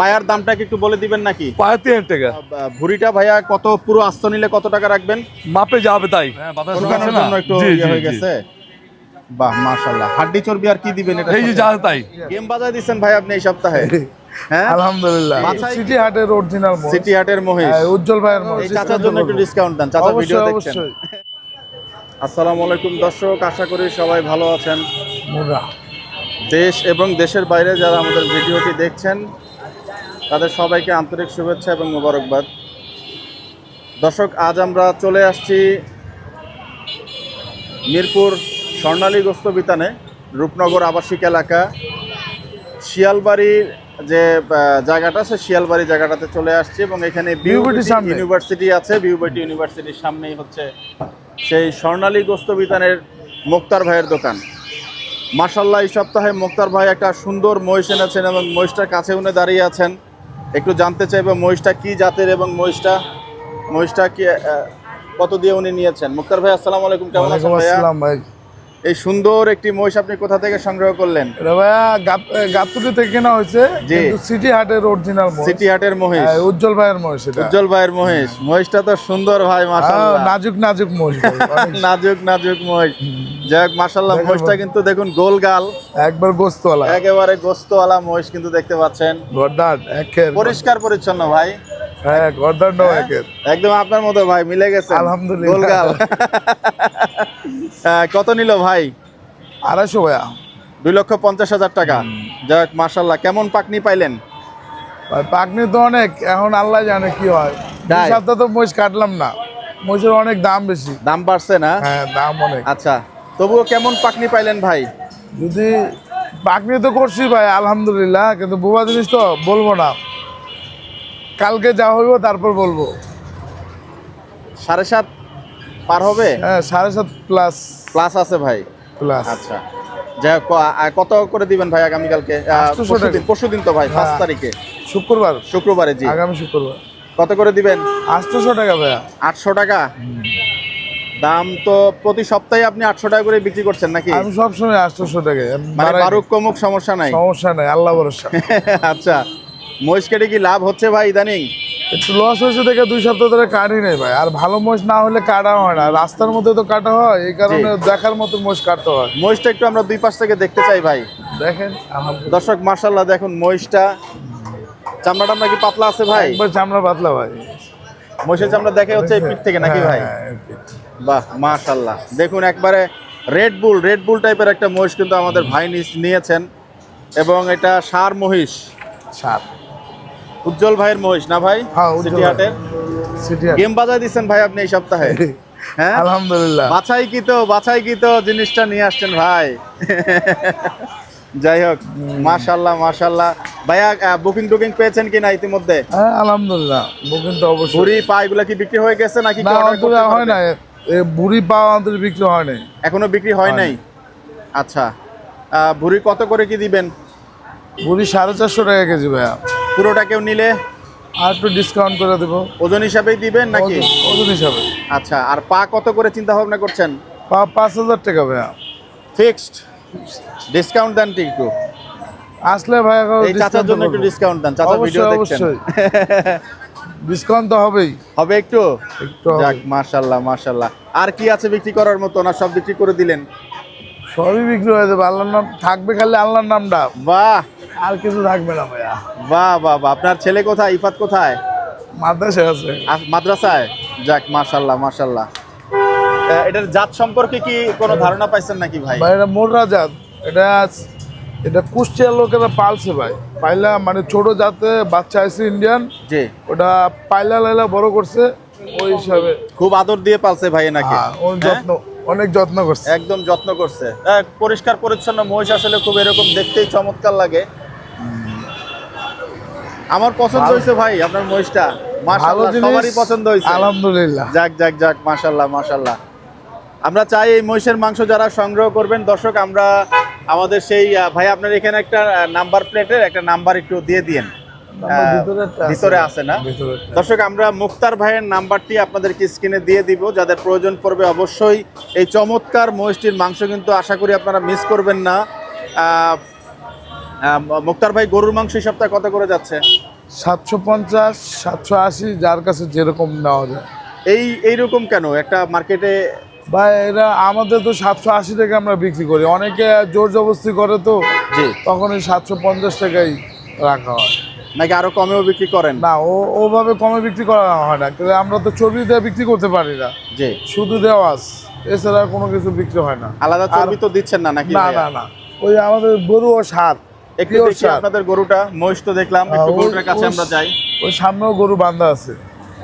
পায়ার দামটা কি একটু বলে দিবেন নাকি? পায়ে তিন টাকা। ভুঁড়িটা ভাইয়া কত পুরো আস্ত নিলে কত টাকা রাখবেন? মাপে যাবে তাই। হ্যাঁ একটু ইয়ে হয়ে গেছে? বাহ মাশাল্লাহ হাড্ডি চর্বি আর কি দিবেন এটা এই যে যা তাই। গেম বাজায় দিচ্ছেন ভাই আপনি এই সপ্তাহে? হ্যাঁ? আলহামদুলিল্লাহ। সিটি হাটের অরিজিনাল সিটি হাটের মহিষ। উজ্জ্বল ভাইয়ের মহিষ। এই চাচার জন্য একটু ডিসকাউন্ট দেন। চাচা ভিডিও অবশ্যই দেখছেন। আসসালামু আলাইকুম দর্শক আশা করি সবাই ভালো আছেন। মুরা। দেশ এবং দেশের বাইরে যারা আমাদের ভিডিওটি দেখছেন তাদের সবাইকে আন্তরিক শুভেচ্ছা এবং মোবারকবাদ। দর্শক আজ আমরা চলে আসছি মিরপুর স্বর্ণালী গোস্ত বিতানে রূপনগর আবাসিক এলাকা। শিয়ালবাড়ির যে জায়গাটা আছে শিয়ালবাড়ি জায়গাটাতে চলে আসছি এবং এখানে। ইউনিভার্সিটি আছে। বিউবিটি ইউনিভার্সিটির সামনেই হচ্ছে সেই স্বর্ণালী গোস্ত বিতানের মুক্তার ভাইয়ের দোকান। মার্শাল্লাহ এই সপ্তাহে মুক্তার ভাই একটা সুন্দর মহিষ এনেছেন এবং মহিষটার কাছে উনি দাঁড়িয়ে আছেন। একটু জানতে চাইব মহিষটা কি জাতের এবং মহিষটা মহিষটা কি কত দিয়ে উনি নিয়েছেন? মুক্তার ভাই আসসালামু আলাইকুম কেমন আছেন ভাই। এই সুন্দর একটি মহিষ আপনি কোথা থেকে সংগ্রহ করলেন? গাবতলী থেকে কেনা হয়েছে সিটি হাটের অরিজিনাল সিটি হাটের মহিষ। হ্যাঁ, উজ্জ্বল ভাইয়ের মহিষ উজ্জ্বল ভাইয়ের মহিষ। মহিষটা তো সুন্দর ভাই হ্যাঁ, মাশাআল্লাহ। নাজুক নাজুক মহিষ নাজুক নাজুক মহিষ। যাই হোক মাশাআল্লাহ মহিষটা কিন্তু দেখুন গোল গাল একবার গোস্তওয়ালা। একেবারে গোস্তওয়ালা মহিষ কিন্তু দেখতে পাচ্ছেন। পরিষ্কার পরিচ্ছন্ন ভাই। হ্যাঁ গর্দান একের। একদম আপনার মতো ভাই মিলে গেছে আলহামদুলিল্লাহ। গোলগাল। কত নিল ভাই? আড়াইশো ভাইয়া। দুই লক্ষ পঞ্চাশ হাজার টাকা। যাক মার্শাল্লাহ কেমন পাকনি পাইলেন? পাকনি তো অনেক। এখন আল্লাহ জানে কি হয়। সপ্তাহ তো মহিষ কাটলাম না। মহিষের অনেক দাম বেশি। দাম বাড়ছে না? হ্যাঁ দাম অনেক। আচ্ছা তবুও কেমন পাকনি পাইলেন ভাই? যদি পাকনি তো করছি ভাই আলহামদুলিল্লাহ। কিন্তু বুবা জিনিস তো বলব না। কালকে যা হইব তারপর বলব। সাড়ে সাত পার হবে? হ্যাঁ সাড়ে সাত প্লাস প্লাস আছে ভাই? প্লাস আচ্ছা। যাই হোক কত করে দিবেন ভাই আগামীকালকে। পরশুদিন পরশুদিন তো ভাই পাঁচ হ্যাঁ। তারিখে। শুক্রবার। শুক্রবারে জি। আগামী শুক্রবার। কত করে দিবেন? আটশোশো টাকা ভাইয়া। আটশো টাকা? দাম তো প্রতি সপ্তাহে আপনি আটশো টাকা করে বিক্রি করছেন নাকি? আমি সবসময় আটশোশো টাকা। মানে বারুক কমুক সমস্যা নাই। সমস্যা নাই আল্লাহ ভরসা। আচ্ছা। মহিষ কেটে কি লাভ হচ্ছে ভাই ইদানিং? একটু লস হয়েছে দেখে দুই সপ্তাহ ধরে কাটি নেই ভাই। আর ভালো মোষ না হলে কাটা হয় না। রাস্তার মধ্যে তো কাটা হয় এই কারণে দেখার মতো মোষ কাটতে হয়। মহিষটা একটু আমরা দুই পাশ থেকে দেখতে চাই ভাই। দেখেন দর্শক মার্শাল্লাহ দেখুন মহিষটা। চামড়া টামড়া কি পাতলা আছে ভাই? একবার চামড়া পাতলা ভাই। মহিষের চামড়া দেখে হচ্ছে এই পিঠ থেকে নাকি ভাই? হ্যাঁ, এই পিঠ। বাহ মার্শাল্লাহ দেখুন একবারে রেড বুল রেড বুল টাইপের একটা মহিষ কিন্তু আমাদের ভাই নিয়েছেন। এবং এটা সার মহিষ। সাত উজ্জ্বল ভাইয়ের মহিষ না ভাই? হ্যাঁ, সিটি হাটের? গেম বাজায় দিচ্ছেন ভাই আপনি এই সপ্তাহে? হ্যাঁ? আলহামদুলিল্লাহ। বাছাই কি তো বাছাই কি তো জিনিসটা নিয়ে আসছেন ভাই। যাই হোক মাশাল্লাহ মাশাল্লাহ ভাইয়া বুকিং টুকিং পেয়েছেন কিনা ইতিমধ্যে? হ্যাঁ আলহামদুলিল্লাহ। বুকিং তো অবশ্যই। ঘুরি পা এগুলা কি বিক্রি হয়ে গেছে নাকি না কি হয় না বুড়ি পা অন্তরে বিক্রি হয় নাই। এখনও বিক্রি হয় নাই? আচ্ছা। ভুঁড়ি কত করে কি দিবেন? বুড়ি সাড়ে চারশো টাকা কেজি ভাইয়া। পুরোটা কেউ নিলে? আর একটু ডিসকাউন্ট করে দেবো। ওজন হিসাবেই দিবেন নাকি? ওজন- হিসাবে। আচ্ছা আর পা কত করে চিন্তা ভাবনা করছেন? পা- পাঁচ হাজার টাকা ভাইয়া। ফিক্সড? ডিসকাউন্ট দেন একটু? আসলে ভাইয়া এই চাচার জন্য একটু ডিসকাউন্ট দেন চাচা ভিডিও অবশ্যই দেখছেন। ডিসকাউন্ট তো হবেই। হবে একটু। যাক মাশাল্লাহ মাশাল্লাহ আর কি আছে বিক্রি করার মতো না সব বিক্রি করে দিলেন? সবই বিক্রি হয়ে যাবে। আল্লাহর নাম থাকবে খালি আল্লাহর নামটা। বাহ! আর কিছু থাকবে না ভাইয়া। বাহ বাহ বাহ। আপনার ছেলে কোথায়? ইফাত কোথায়? মাদ্রাসে আছে। মাদ্রাসায়? যাক মাশাল্লাহ মাশাল্লাহ এটার জাত সম্পর্কে কি কোনো ধারণা পাইছেন নাকি ভাই? ভাই এটা মোররা জাত এটা এটা কুষ্টিয়ার লোকেরা পালছে ভাই। পাইলা মানে ছোট জাতে বাচ্চা আছে ইন্ডিয়ান। জি। ওটা পাইলা লাইলা বড় করছে ওই হিসাবে। খুব আদর দিয়ে পালছে ভাই নাকি? হ্যাঁ, যত্ন অনেক যত্ন করছে। একদম যত্ন করছে। পরিষ্কার পরিচ্ছন্ন মহিষ আসলে খুব এরকম দেখতেই চমৎকার লাগে। আমার পছন্দ হয়েছে ভাই আপনার মহিষটা। ভালো সবারই পছন্দ হয়েছে। আলহামদুলিল্লাহ। যাক যাক যাক মাশাল্লাহ মাশাল্লাহ আমরা চাই এই মহিষের মাংস যারা সংগ্রহ করবেন দর্শক আমরা আমাদের সেই ভাই আপনার এখানে একটা নাম্বার প্লেটের একটা নাম্বার একটু দিয়ে ভিতরে আছে। না? দর্শক আমরা মুক্তার ভাইয়ের নাম্বারটি আপনাদেরকে স্ক্রিনে দিয়ে দিব যাদের প্রয়োজন পড়বে অবশ্যই। এই চমৎকার মহিষটির মাংস কিন্তু আশা করি আপনারা মিস করবেন না। মুক্তার ভাই গরুর মাংস এই সপ্তাহে কত করে যাচ্ছে? সাতশো পঞ্চাশ সাতশো আশি যার কাছে যেরকম নেওয়া যায়। এই এইরকম কেন? একটা মার্কেটে বা এরা আমাদের তো সাতশো আশি টাকা আমরা বিক্রি করি। অনেকে জোর জবস্তি করে তো জি। তখন ওই সাতশো পঞ্চাশ টাকাই রাখা হয়। নাকি আরও কমেও বিক্রি করেন? না ও ওভাবে কমে বিক্রি করা হয় না। কিন্তু আমরা তো চর্বি দিয়ে বিক্রি করতে পারি না। জি। শুধু দেওয়াজ। এছাড়া কোনো কিছু বিক্রি হয় না। আলাদা চর্বি তো দিচ্ছেন না নাকি না না না। ওই আমাদের গরু ও সার একটু দেখি আপনাদের গরুটা মহিষ তো দেখলাম একটু গরুটার কাছে আমরা যাই। ওই সামনেও গরু আছে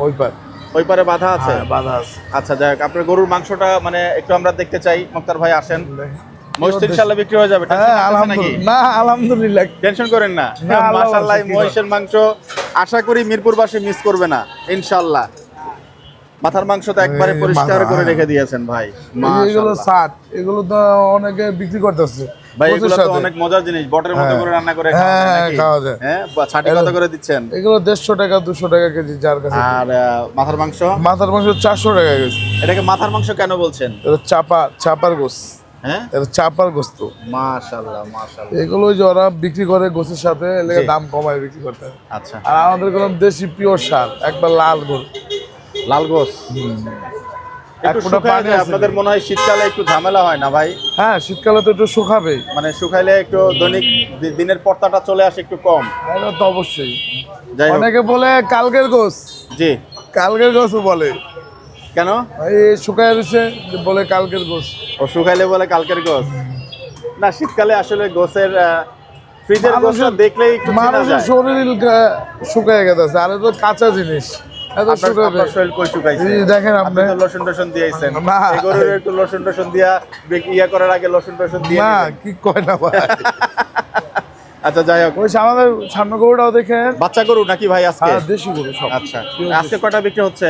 ওই পার। ওই পারে বাধা আছে? হ্যাঁ বাঁধা আছে। আচ্ছা আপনার গরুর মাংসটা মানে একটু আমরা দেখতে চাই মুক্তার ভাই আসেন। মহিষ তো ইনশাল্লাহ বিক্রি হয়ে যাবে হ্যাঁ আলহামদুলিল্লাহ। না আলহামদুলিল্লাহ। টেনশন করেন না। মাশাআল্লাহ মহিষের মাংস আশা করি মিরপুরবাসী মিস করবে না ইনশাআল্লাহ। মাথার মাংস তো একবারে পরিষ্কার করে হ্যাঁ। রেখে দিয়েছেন ভাই এগুলো ষাট এগুলো তো অনেকে বিক্রি করতেছে। ভাই এগুলো তো অনেক মজার জিনিস বটের মতো হ্যাঁ। করে রান্না করে হ্যাঁ, খাওয়া যায় নাকি? খাওয়া যায়। বা ছাটি কত করে দিচ্ছেন? এগুলো দেড়শো টাকা টাকা কেজি যার কাছে। আর মাথার মাংস? মাথার মাংস চারশো টাকা গেছে এটাকে মাথার মাংস কেন বলছেন? এটা চাপা চাপার গোস হ্যাঁ? এটা চাপার গোস্ত। মাশাআল্লাহ মাশাআল্লাহ। এগুলো যে ওরা বিক্রি করে গোছের সাথে এলাকা দাম কমায় বিক্রি করতে। আচ্ছা। আর আমাদের কোনো দেশি পিওর সার একবার লাল গরু লাল গোস। আপনাদের মনে হয় শীতকালে একটু ঝামেলা হয় না ভাই? হ্যাঁ শীতকালে তো একটু শুকাবেই মানে শুকাইলে একটু দৈনিক দিনের পর্তাটা চলে আসে একটু কম। এটা তো অবশ্যই। অনেকে বলে কালকের গোস। জি। কালকের গোসও বলে। কেন? এই শুকায় রয়েছে বলে কালকের গোস। ও শুকাইলে বলে কালকের গোস। না শীতকালে আসলে গোসের ফ্রিজের গোসটা দেখলেই মানুষের শরীর শুকায় গেছে। আর তো কাঁচা জিনিস। আপনার শরীর কই শুকাইছে? দেখেন আপনি। আপনি তো লোশন টোশন দিয়েছেন। গরুর একটু লোশন টোশন দিয়া ইয়া করার আগে লোশন টোশন দিয়ে না কি কয় না ভাই। আচ্ছা যাই হোক। ওই আমাদের সামনে গরুটাও দেখেন। বাচ্চা গরু নাকি ভাই আজকে? দেশি গরু সব। আচ্ছা। আজকে কটা বিক্রি হচ্ছে?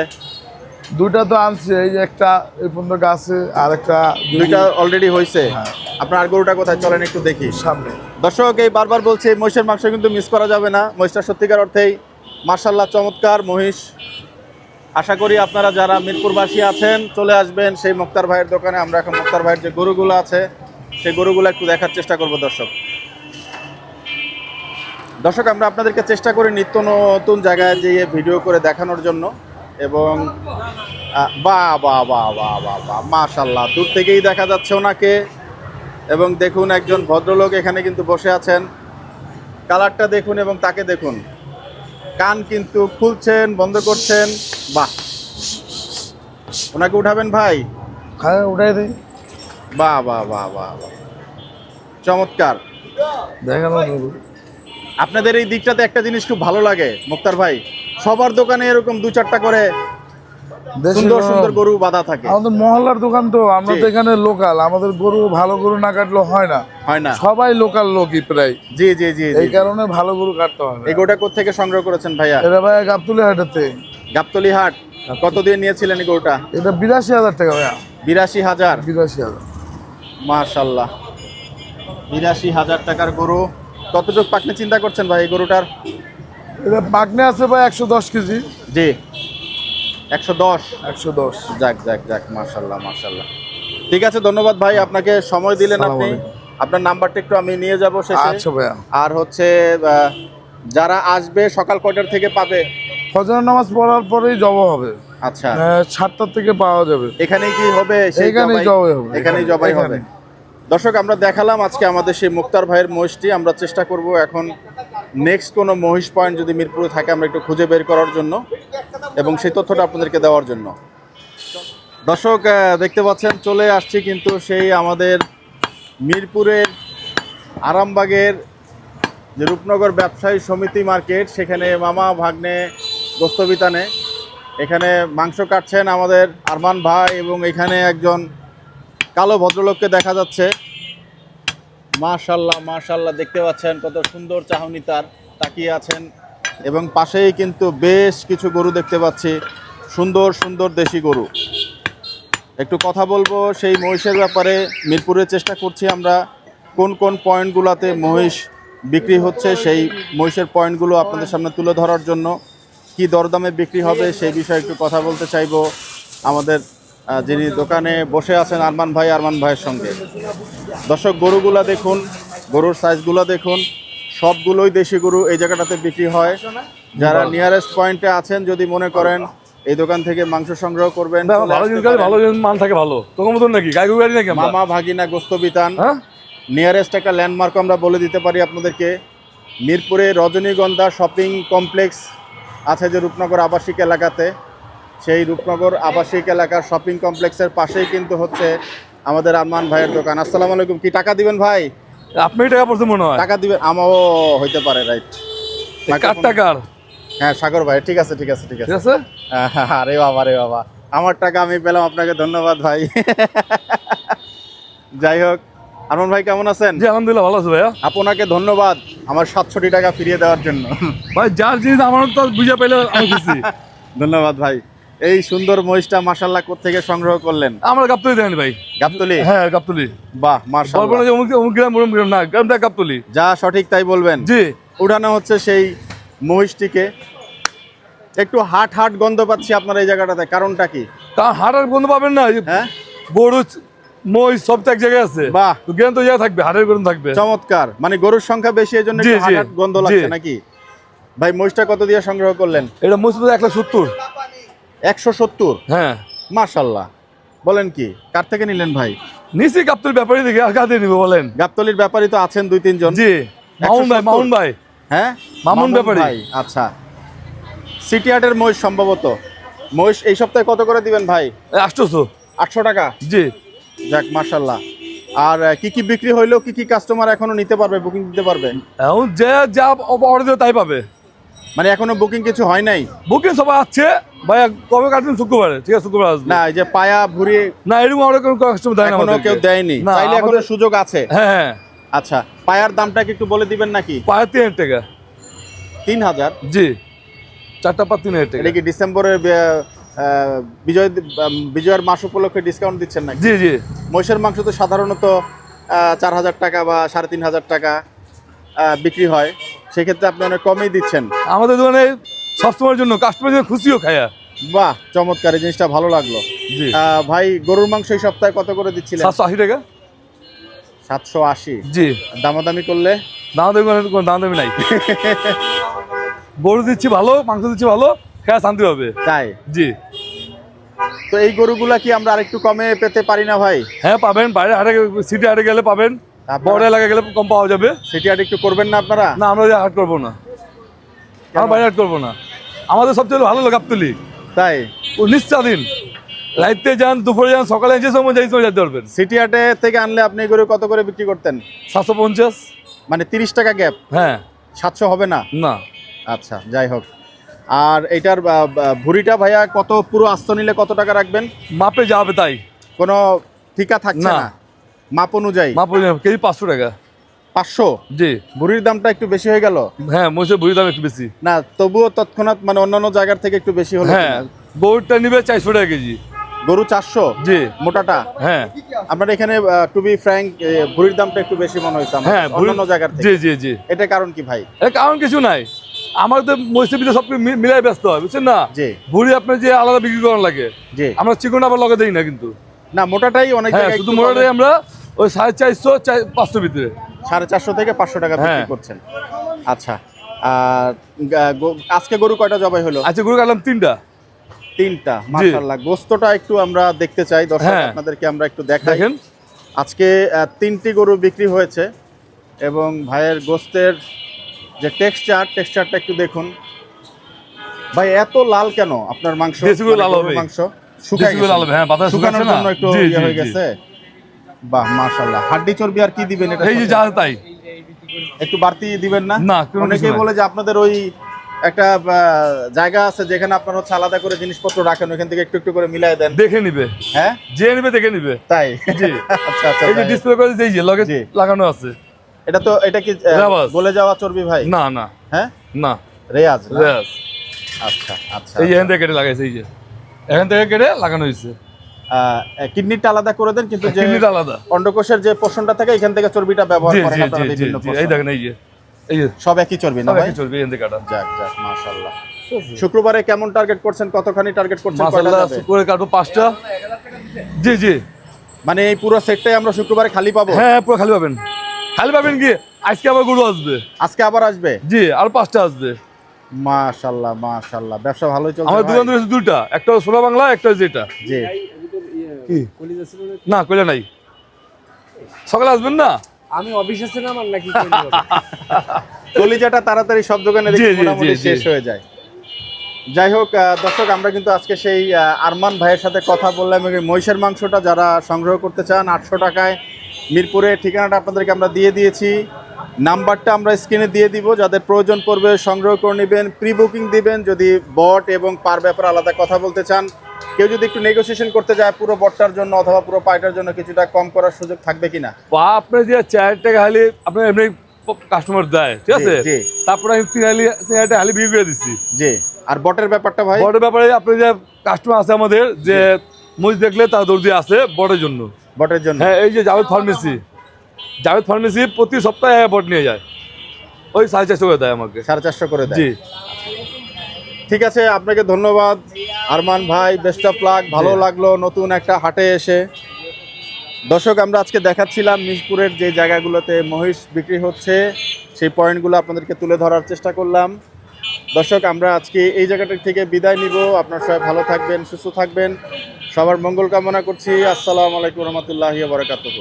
দুইটা তো আনছে এই যে একটা এই পর্যন্ত গাছে আর একটা দুইটা অলরেডি হয়েছে হ্যাঁ। আপনার গরুটা কোথায়? চলেন একটু দেখি। সামনে। দর্শক এই বারবার বলছি মহিষের মাংস কিন্তু মিস করা যাবে না। মহিষটা সত্যিকার অর্থেই মার্শাল্লাহ চমৎকার মহিষ। আশা করি আপনারা যারা মিরপুরবাসী আছেন, চলে আসবেন সেই মুক্তার ভাইয়ের দোকানে। আমরা এখন মুক্তার ভাইয়ের যে গরুগুলো আছে, সেই গরুগুলো একটু দেখার চেষ্টা করব দর্শক। দর্শক, আমরা আপনাদেরকে চেষ্টা করি নিত্য নতুন জায়গায় যেয়ে ভিডিও করে দেখানোর জন্য এবং বাহ বাহ বাহ বা বাহ বাহ মাশাল্লাহ দূর থেকেই দেখা যাচ্ছে ওনাকে। এবং দেখুন একজন ভদ্রলোক এখানে কিন্তু বসে আছেন। কালারটা দেখুন এবং তাকে দেখুন। কান কিন্তু খুলছেন, বন্ধ করছেন। বাহ। ওনাকে উঠাবেন ভাই? হ্যাঁ উঠাই দিই। বাহ বাহ বাহ বাহ বাহ। চমৎকার। আপনাদের। এই দিকটাতে একটা জিনিস খুব ভালো লাগে মুক্তার ভাই। সবার দোকানে এরকম দু চারটা করে সুন্দর। সুন্দর গরু বাঁধা থাকে। আমাদের মহল্লার দোকান তো আমরা তো এখানে লোকাল। আমাদের গরু ভালো গরু না কাটলে হয় না। হয় না। সবাই লোকাল লোকই প্রায়। জি জি জি। এই কারণে ভালো গরু কাটতে হয় এই গরুটা কোথেকে সংগ্রহ করেছেন ভাইয়া? এটা ভাই গাবতুলি হাটাতে। গাবতলি। হাট কত দিয়ে নিয়েছিলেন গরুটা? এটা বিরাশি হাজার টাকা ভাইয়া। বিরাশি হাজার? বিরাশি হাজার। মাশাল্লাহ। বিরাশি হাজার টাকার গরু। কতটুকু পাকনি চিন্তা করছেন ভাই এই গরুটার? এটা পাকনে আছে ভাই একশো দশ কেজি। জি। একশো দশ? একশো দশ। যাক যাক যাক মাশাল্লাহ মাশাল্লাহ। ঠিক আছে ধন্যবাদ ভাই আপনাকে সময় দিলেন আপনি। আপনার নাম্বারটা একটু আমি নিয়ে যাব শেষে। আচ্ছা ভাইয়া। আর হচ্ছে যারা আসবে সকাল কয়টার থেকে পাবে? ফজর নামাজ পড়ার পরেই জব হবে। আচ্ছা। আহ, সাতটার থেকে পাওয়া যাবে। এখানেই কি হবে? সেই এখানেই? জবাই হবে। এখানেই জবাই হবে। দর্শক আমরা দেখালাম আজকে আমাদের সেই মুক্তার ভাইয়ের মহিষটি। আমরা চেষ্টা করব এখন নেক্সট কোনো মহিষ পয়েন্ট যদি মিরপুরে থাকে আমরা একটু খুঁজে বের করার জন্য এবং সেই তথ্যটা আপনাদেরকে দেওয়ার জন্য। দর্শক দেখতে পাচ্ছেন চলে আসছি কিন্তু সেই আমাদের মিরপুরের আরামবাগের যে রূপনগর ব্যবসায়ী সমিতি মার্কেট সেখানে মামা ভাগ্নে গোস্তবিতানে এখানে মাংস কাটছেন আমাদের আরমান ভাই এবং এখানে একজন কালো ভদ্রলোককে দেখা যাচ্ছে। মাশাল্লাহ মাশাল্লাহ, দেখতে পাচ্ছেন কত সুন্দর চাহনি তার, তাকিয়ে আছেন। এবং পাশেই কিন্তু বেশ কিছু গরু দেখতে পাচ্ছি, সুন্দর সুন্দর দেশি গরু। একটু কথা বলব সেই মহিষের ব্যাপারে মিরপুরের চেষ্টা করছি আমরা কোন কোন পয়েন্টগুলোতে মহিষ বিক্রি হচ্ছে, সেই মহিষের পয়েন্টগুলো আপনাদের সামনে তুলে ধরার জন্য। কি দরদামে বিক্রি হবে সেই বিষয়ে একটু কথা বলতে চাইব। আমাদের যিনি দোকানে বসে আছেন আরমান ভাই আরমান ভাইয়ের সঙ্গে। দর্শক গরুগুলা দেখুন গরুর সাইজগুলো দেখুন। সবগুলোই দেশি গরু এই জায়গাটাতে বিক্রি হয়। যারা নিয়ারেস্ট পয়েন্টে আছেন যদি মনে করেন এই দোকান থেকে মাংস সংগ্রহ করবেন ভালো জিনিস ভালো মান থাকে ভালো। তোর মতন নাকি? গাই গাড়ি নাকি মামা ভাগিনা গোস্ত বিতান হ্যাঁ? নিয়ারেস্ট একটা ল্যান্ডমার্ক আমরা বলে দিতে পারি আপনাদেরকে। মিরপুরে রজনীগন্ধা শপিং কমপ্লেক্স আছে যে রূপনগর আবাসিক এলাকাতে সেই রূপনগর আবাসিক এলাকার শপিং কমপ্লেক্সের পাশেই কিন্তু হচ্ছে আমাদের আরমান ভাইয়ের দোকান। আসসালামু আলাইকুম কি টাকা দিবেন ভাই? আপনি টাকা পড়ছে মনে হয়। টাকা দিবেন? আমাও হইতে পারে রাইট কার টাকার? হ্যাঁ সাগর ভাই ঠিক আছে ঠিক আছে ঠিক আছে। ঠিক আছে? আরে বাবা রে বাবা। আমার টাকা আমি পেলাম আপনাকে ধন্যবাদ ভাই। যাই হোক আরমান ভাই কেমন আছেন? জি আলহামদুলিল্লাহ ভালো আছে ভাইয়া। আপনাকে ধন্যবাদ আমার সাতশোটি টাকা ফিরিয়ে দেওয়ার জন্য। ভাই যার জিনিস আমার তো বুঝে পেলে আমি খুশি। ধন্যবাদ ভাই। এই সুন্দর মহিষটা মাসাল্লাহ থেকে সংগ্রহ করলেন? আমরা গাবতলি দেন ভাই। গাবতলি? হ্যাঁ গাবতলি। বাহ বলব না যে অমুক অমুক গ্রাম অমুক গ্রাম না গ্রামটা গাবতলি। যা সঠিক তাই বলবেন। জি। উঠানো হচ্ছে সেই মহিষটিকে। একটু হাট হাট গন্ধ পাচ্ছি আপনার এই জায়গাটাতে কারণটা কি? কারণ হাটের গন্ধ পাবেন না হ্যাঁ? গরু মই সব এক জায়গায় আছে। বাহ। জ্ঞান তো জায়গায় থাকবে হাটের গরম থাকবে। চমৎকার। মানে গরুর সংখ্যা বেশি এই জন্য গন্ধ লাগছে নাকি? ভাই মহিষটা কত দিয়ে সংগ্রহ করলেন? এটা মসজিদ এক লাখ সত্তর। একশো সত্তর? হ্যাঁ। মার্শাল্লাহ বলেন কি কার থেকে নিলেন ভাই? গাবতলি ব্যাপারই দেখে আর কাঁদে নিবে বলেন? গাবতলির ব্যাপারী তো আছেন দুই তিনজন। জি। মামুন ভাই 170 মামুন ভাই। হ্যাঁ? মামুন ব্যাপারী। ভাই আচ্ছা। সিটি হাটের মহিষ সম্ভবত। মহিষ এই সপ্তাহে কত করে দিবেন ভাই? আষ্টশো আটশো টাকা। জি। যাক মার্শাল্লাহ আর কি কি বিক্রি হইল কি কি কাস্টমার এখনও নিতে পারবে বুকিং দিতে পারবে? এখন যে যা অর্ডার তাই পাবে। মানে এখনও বুকিং কিছু হয় নাই? বুকিং সবাই আছে ভাই কবে কাটবেন? শুক্রবারে। ঠিক আছে শুক্রবার আসবে। না এই যে পায়া ভুরি না এরকম আমরা কোনো কাস্টমার দেয় না আমাদেরকে। কেউ দেয়নি। না চাইলে এখনও সুযোগ আছে। হ্যাঁ হ্যাঁ। আচ্ছা পায়ার দামটা কি একটু বলে দিবেন নাকি? পায়ে তিন হাজার টাকা। তিন হাজার? জি। চারটা পা তিন হাজার টাকা। এটা কি ডিসেম্বরের বিজয় বিজয়ের মাস উপলক্ষে ডিসকাউন্ট দিচ্ছেন না জি জি। মহিষের মাংস তো সাধারণত চার হাজার টাকা বা সাড়ে তিন হাজার টাকা বিক্রি হয়। সেক্ষেত্রে আপনি অনেক কমেই দিচ্ছেন। আমাদের দোকানে সবসময়ের জন্য কাস্টমার খুশিও খায়া। বাহ চমৎকার এই জিনিসটা ভালো লাগল। জি। ভাই গরুর মাংস এই সপ্তাহে কত করে দিচ্ছিলেন? সাতশো আশি টাকা। সাতশো আশি। জি। দামাদামি করলে? দামাদামি দেবে কোনো দাম দেবে নাই। গরু দিচ্ছি ভালো মাংস দিচ্ছি ভালো খেয়া শান্তি হবে। তাই? জি। তো এই গরুগুলা কি আমরা আরেকটু কমে পেতে পারি না ভাই? হ্যাঁ পাবেন। বাইরে হাটে সিটি হাটে গেলে পাবেন। বড় এলাকায় গেলে কম পাওয়া যাবে। সেটি আর একটু করবেন না আপনারা? না আমরা হাট করব না। আমরা বাইরে হাট করব না। আমাদের সবচেয়ে ভালো লোক গাবতলি। তাই? ও নিঃস্বাধীন। রাইতে যান দুপুরে যান সকালে যে সময় যাই সময় যেতে পারবেন। সিটি হাটে থেকে আনলে আপনি এই গরু কত করে বিক্রি করতেন? সাতশো পঞ্চাশ। মানে তিরিশ টাকা গ্যাপ? হ্যাঁ। সাতশো হবে না? না। আচ্ছা যাই হোক। আর এটার আহ, ভাইয়া কত পুরো আস্ত নিলে কত টাকা রাখবেন? মাপে যাবে তাই। কোনো ঠিকা থাকছে না। মাপ অনুযায়ী? মাপ অনুযায়ী কেজি পাঁচশো টাকা। পাঁচশো? জি। ভুঁড়ির দামটা একটু বেশি হয়ে গেল? হ্যাঁ মহিষের বুড়ি দাম একটু বেশি। না তবুও তৎক্ষণাৎ মানে অন্যান্য জায়গার থেকে একটু বেশি হলো হ্যাঁ গরুরটা নিবে চারশো টাকা কেজি। গরু চারশো? জি। মোটাটা? হ্যাঁ। আপনার এখানে টু বি ফ্র্যাঙ্ক ভুঁড়ির দামটা একটু বেশি মনে হয়েছে হ্যাঁ অন্যান্য জায়গার জি জি জি। এটা কারণ কি ভাই? এর কারণ কিছু নাই। আমার তো মহিষের ভিতরে মিলাই ব্যস্ত হয় বুঝছেন না? ভুড়ি আপনার যে আলাদা বিক্রি করার লাগে আমরা চিকন আবার লগে দিই না কিন্তু। না মোটাটাই অনেক হ্যাঁ শুধু মোটাটাই আমরা ওই সাড়ে চারশো পাঁচশো ভিতরে। সাড়ে চারশো থেকে পাঁচশো টাকা বিক্রি হ্যাঁ। করছেন। আচ্ছা আর আজকে গরু কয়টা জবাই হলো? আচ্ছা গরু কাটলাম তিনটা। তিনটা মাশাআল্লাহ। গোস্তটা একটু আমরা দেখতে চাই দর্শক হ্যাঁ। আপনাদেরকে আমরা একটু দেখাই। দেখেন। আজকে তিনটি গরু বিক্রি হয়েছে এবং ভাইয়ের গোস্তের যে টেক্সচার টেক্সচারটা একটু দেখুন। ভাই এত লাল কেন আপনার মাংস? মানে লাল হবে। মাংস? শুকায় লাল হবে, হ্যাঁ, বাতাস শুকানোর জন্য একটু ইয়ে হয়ে গেছে। বাহ মাশাআল্লাহ। হাড্ডি চর্বি আর কি দিবেন এটা এই যে যা তাই। একটু বাড়তি দিবেন না? না, অনেকেই বলে যে আপনাদের ওই একটা জায়গা আছে যেখানে আপনার হচ্ছে আলাদা করে জিনিসপত্র রাখেন ওখান থেকে একটু একটু করে মিলাই দেন। দেখে নিবে। হ্যাঁ? যে নিবে দেখে নিবে। তাই? জি। আচ্ছা আচ্ছা এই যে ডিসপ্লে করে যে লগে লাগানো আছে। এটা তো এটা কি বলে যাওয়া চর্বি ভাই? না না। হ্যাঁ? না। রেয়াজ রেয়াজ আচ্ছা আচ্ছা এই এখান থেকে কেটে লাগাইছে এই যে। এখান থেকে কেটে লাগানো হয়েছে। কিডনিটা আলাদা করে দেন কিন্তু যে কিডনিটা আলাদা। অন্ডকোষের যে পোষণটা থাকে এখান থেকে চর্বিটা ব্যবহার করেন আপনারা বিভিন্ন এই দেখেন এই যে। এই যে। সব একই চর্বি না ভাই? চলবে এখান থেকে কাটা। যাক যাক মাশাআল্লাহ। শুক্রবারে কেমন টার্গেট করছেন? কতখানি টার্গেট করছেন? যাবে? করে কাটবো পাঁচটা। জি জি। মানে এই পুরো সেটটাই আমরা শুক্রবারে খালি পাবো? হ্যাঁ পুরো খালি পাবেন। খালি পাবেন কি আজকে আবার গরু আসবে। আজকে আবার আসবে? জি আর পাঁচটা আসবে। মাশাল্লাহ মাশাল্লাহ ব্যবসা ভালোই চলছে আমার দোকান রয়েছে দুইটা একটা হলো সোনা বাংলা একটা এটা জি। কি? না কইলে নাই। সকালে আসবেন না? আমি অফিসে ছিলাম আর নাকি কলিজাটা তাড়াতাড়ি সব দোকানে দেখি মোটামুটি। শেষ হয়ে যায়। যাই হোক দর্শক আমরা কিন্তু আজকে সেই আরমান ভাইয়ের সাথে কথা বললাম এবং মহিষের মাংসটা যারা সংগ্রহ করতে চান আটশো টাকায় মিরপুরে ঠিকানাটা আপনাদেরকে আমরা দিয়ে দিয়েছি। নাম্বারটা আমরা স্ক্রিনে দিয়ে দিব যাদের প্রয়োজন পড়বে সংগ্রহ করে নেবেন প্রি বুকিং দিবেন যদি বট এবং পার ব্যাপারে আলাদা কথা বলতে চান। কেউ যদি একটু নেগোসিয়েশন করতে যায় পুরো বটটার জন্য অথবা পুরো পাইটার জন্য কিছুটা কম করার সুযোগ থাকবে কিনা? বা আপনি যে চার টাকা হালি আপনার এমনি কাস্টমার দেয় ঠিক আছে। তারপরে আমি তিন হালি তিন হাজার টাকা হালি বিক্রি করে দিচ্ছি। জি। আর বটের ব্যাপারটা ভাই? বড়ের ব্যাপারে আপনি যে কাস্টমার আছে আমাদের যে মুজ দেখলে তার দৌড় দিয়ে আসে বড়ের জন্য। বটের জন্য। হ্যাঁ এই যে জাভেদ ফার্মেসি জাভেদ ফার্মেসি প্রতি সপ্তাহে বট নিয়ে যায়। ওই সাড়ে চারশো করে দেয় আমাকে। সাড়ে চারশো করে দেয়। জি। ঠিক আছে আপনাকে ধন্যবাদ। আরমান ভাই বেস্ট অফ লাক ভালো লাগল নতুন একটা হাটে এসে। দর্শক আমরা আজকে দেখাচ্ছিলাম মিরপুরের যে জায়গাগুলোতে মহিষ বিক্রি হচ্ছে সেই পয়েন্টগুলো আপনাদেরকে তুলে ধরার চেষ্টা করলাম। দর্শক আমরা আজকে এই জায়গাটার থেকে বিদায় নিব। আপনার সবাই ভালো থাকবেন সুস্থ থাকবেন। সবার মঙ্গল কামনা করছি। আসসালামু আলাইকুম রহমতুল্লাহ বারকাতুহ।